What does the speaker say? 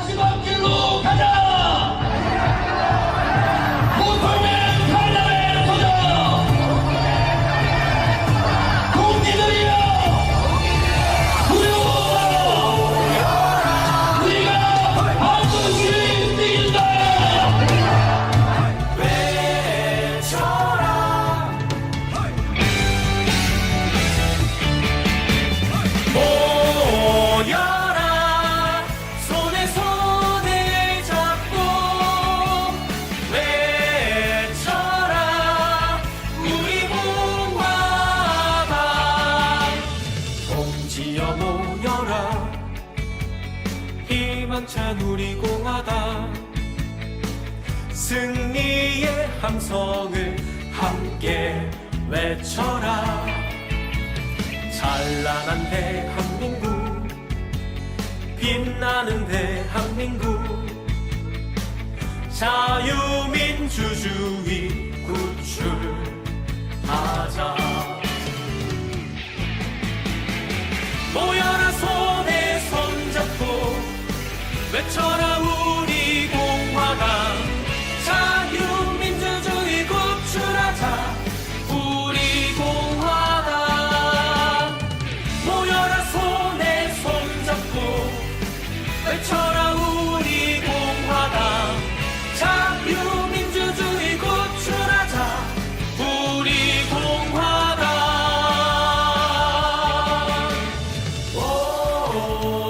마지막 지여 모여라. 희망찬 우리 공화당 승리의 함성을 함께 외쳐라. 찬란한 대한민국 빛나는 대한민국. 자유민주주의 구출 외쳐라 우리 공화당 자유민주주의 구출하자 우리 공화당 모여라 손에 손잡고 외쳐라 우리 공화당 자유민주주의 구출하자 우리 공화당 오